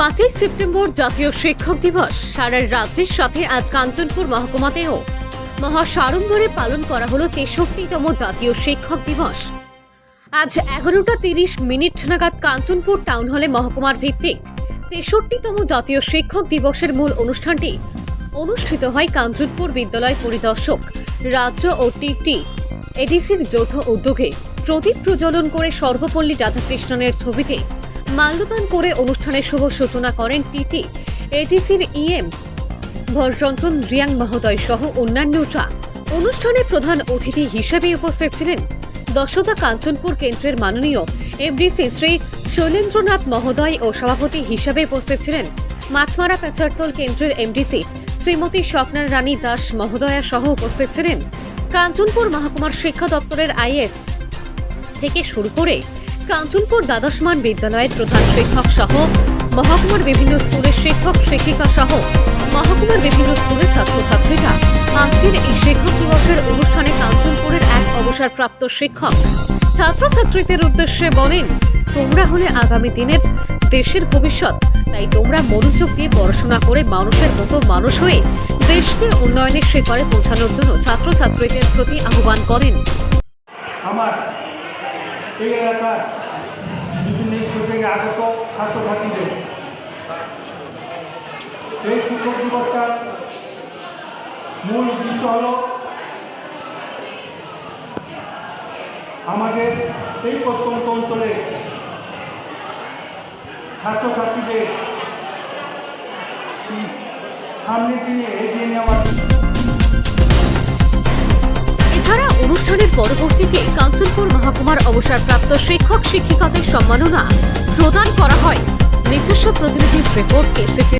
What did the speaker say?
পাঁচই সেপ্টেম্বর জাতীয় শিক্ষক দিবস। সারা রাজ্যের সাথে আজ কাঞ্চনপুর মহকুমাতেও মহাসাড়ম্বরে পালন করা হলো তেষট্টিতম জাতীয় শিক্ষক দিবস। আজ এগারোটা তিরিশ মিনিট নাগাদ কাঞ্চনপুর টাউন হলে মহকুমার ভিত্তিক তেষট্টিতম জাতীয় শিক্ষক দিবসের মূল অনুষ্ঠানটি অনুষ্ঠিত হয় কাঞ্চনপুর বিদ্যালয় পরিদর্শক রাজ্য ও টিটি এডিসির যৌথ উদ্যোগে। প্রদীপ প্রজ্বলন করে সর্বপল্লী রাধাকৃষ্ণনের ছবিতে মাল্যদান করে অনুষ্ঠানের শুভ সূচনা করেন টিটি। এডিসির ইএম ভরচঞ্চন রিয়াং মহোদয় সহ অন্যান্যরা। অনুষ্ঠানে প্রধান অতিথি হিসেবে উপস্থিত ছিলেন দশদা কাঞ্চনপুর কেন্দ্রের মাননীয় এমডিসি শ্রী শৈলেন্দ্রনাথ মহোদয় ও সভাপতি হিসেবে উপস্থিত ছিলেন মাছমারা কাচারতল কেন্দ্রের এমডিসি শ্রীমতী স্বপ্নার রানী দাস মহোদয়া সহ উপস্থিত ছিলেন। কাঞ্চনপুর মহকুমার শিক্ষা দপ্তরের আইএস থেকে শুরু করে কাঞ্চনপুর দ্বাদশমান বিদ্যালয়ের প্রধান শিক্ষক সহ মহকুমার বিভিন্ন স্কুলের শিক্ষক, শিক্ষিকা সহ মহকুমার বিভিন্ন স্কুলের ছাত্রছাত্রীরা আজকের এই শিক্ষক দিবসের অনুষ্ঠানে কাঞ্চনপুরের এক অবসরপ্রাপ্ত শিক্ষক ছাত্রছাত্রীদের উদ্দেশ্যে বলেন, তোমরা হলে আগামী দিনের দেশের ভবিষ্যৎ, তাই তোমরা মনোযোগ দিয়ে পড়াশোনা করে মানুষের মতো মানুষ হয়ে দেশকে উন্নয়নের শিখরে পৌঁছানোর জন্য ছাত্রছাত্রীদের প্রতি আহ্বান করেন। আমার এই এলাকার থেকে আগত ছাত্রছাত্রীদের। এই শিক্ষক দিবসটার মূল উদ্দেশ্য হল আমাদের এই প্রত্যন্ত অঞ্চলে ছাত্রছাত্রীদের সামনের দিনে এগিয়ে নেওয়ার অনুষ্ঠানের পরবর্তীতে কাঞ্চনপুর মহকুমার অবসরপ্রাপ্ত শিক্ষক শিক্ষিকাদের সম্মাননা প্রদান করা হয়। নিজস্ব প্রতিনিধির রিপোর্ট কেসিপি